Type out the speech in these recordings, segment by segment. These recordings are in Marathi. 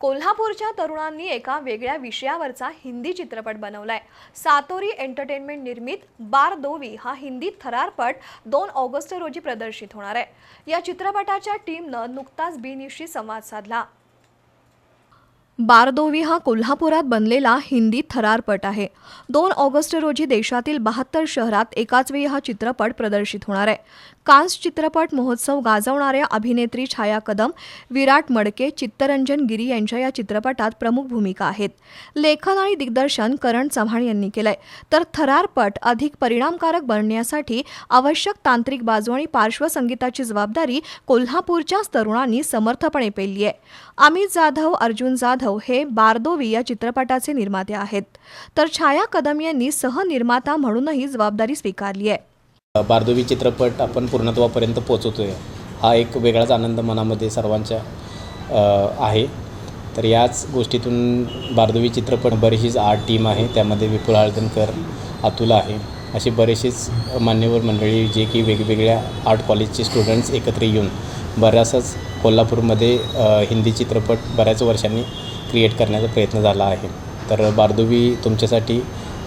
कोल्हापूरच्या तरुणांनी एका वेगळ्या विषयावरचा हिंदी चित्रपट बनवलाय. सातोरी एंटरटेनमेंट निर्मित बार दोवी हा हिंदी थरारपट दोन ऑगस्ट रोजी प्रदर्शित होणार आहे. या चित्रपटाच्या टीमनं नुकताच बिनिशी संवाद साधला. बारदोवी हा कोल्हापुरात बनलेला हिंदी थरारपट आहे. दोन ऑगस्ट रोजी देशातील बहात्तर शहरात एकाच वेळी हा चित्रपट प्रदर्शित होणार आहे. कान्स चित्रपट महोत्सव गाजवणाऱ्या अभिनेत्री छाया कदम विराट मडके चित्तरंजन गिरी यांच्या या चित्रपटात प्रमुख भूमिका आहेत. लेखन आणि दिग्दर्शन करण चव्हाण यांनी केलंय. तर थरारपट अधिक परिणामकारक बनण्यासाठी आवश्यक तांत्रिक बाजू आणि पार्श्वसंगीताची जबाबदारी कोल्हापूरच्याच तरुणांनी समर्थपणे पेलली आहे अमित जाधव अर्जुन जाधव हे बारदोवी या चित्रपटाचे निर्माते आहेत. तर छाया कदम यांनी सहनिर्माता म्हणूनही जबाबदारी स्वीकारली आहे. बारदोवी चित्रपट आपण पूर्णत्वापर्यंत पोचवतो आहे हा एक वेगळाच आनंद मनामध्ये सर्वांच्या आहे. तर याच गोष्टीतून बारदोवी चित्रपट बरीचशीच आर्ट टीम आहे त्यामध्ये विपुल हळदणकर अतुल आहे. अशी बरेचशीच मान्यवर मंडळी जे की वेगवेगळ्या आर्ट कॉलेजचे स्टुडंट्स एकत्र येऊन बऱ्याचच कोल्हापूरमध्ये हिंदी चित्रपट बऱ्याच वर्षांनी क्रिएट करण्याचा प्रयत्न झाला आहे. तर बारदुवी तुमच्यासाठी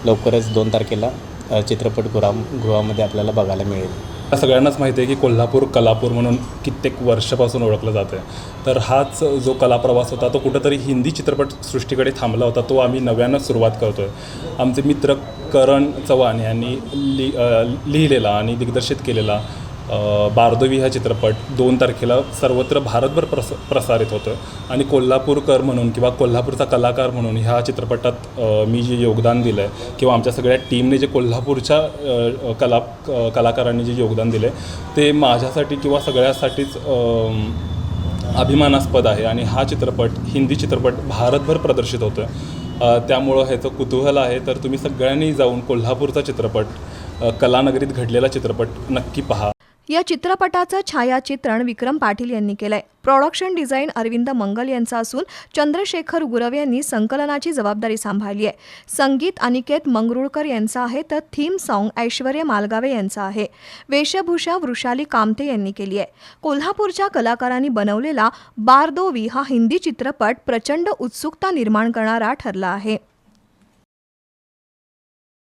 लवकरच दोन तारखेला चित्रपट चित्रपटगृहा गृहामध्ये आपल्याला बघायला मिळेल. सगळ्यांनाच माहिती आहे की कोल्हापूर कलापूर म्हणून कित्येक वर्षापासून ओळखलं जातं आहे तर हाच जो कलाप्रवास होता तो कुठंतरी हिंदी चित्रपटसृष्टीकडे थांबला होता तो आम्ही नव्यानं सुरुवात करतो आहे आमचे मित्र करण चव्हाण यांनी लि लिहिलेला आणि दिग्दर्शित केलेला बारदवी हा चित्रपट दोन तारखेला सर्वत्र भारतभर प्रस प्रसारित होतं आणि कोल्हापूरकर म्हणून किंवा कोल्हापूरचा कलाकार म्हणून ह्या चित्रपटात मी जे योगदान दिलं आहे किंवा आमच्या सगळ्या टीमने जे कोल्हापूरच्या कला कलाकारांनी जे योगदान दिलं आहे ते माझ्यासाठी किंवा सगळ्यासाठीच अभिमानास्पद आहे. आणि हा चित्रपट हिंदी चित्रपट भारतभर प्रदर्शित होतो आहे त्यामुळं ह्याचं कुतूहल आहे. तर तुम्ही सगळ्यांनी जाऊन कोल्हापूरचा चित्रपट कलानगरीत घडलेला चित्रपट नक्की पहा. या चित्रपटाचं छायाचित्रण विक्रम पाटील यांनी केलंय. प्रॉडक्शन डिझाईन अरविंद मंगल यांचा असून चंद्रशेखर गुरव यांनी संकलनाची जबाबदारी सांभाळली आहे. संगीत अनिकेत मंगरुळकर यांचं आहे तर थीम सॉन्ग ऐश्वर्य मालगावे यांचं आहे. वेशभूषा वृषाली कामते यांनी केली आहे. कोल्हापूरच्या कलाकारांनी बनवलेला बारदोवी हा हिंदी चित्रपट प्रचंड उत्सुकता निर्माण करणारा ठरला आहे.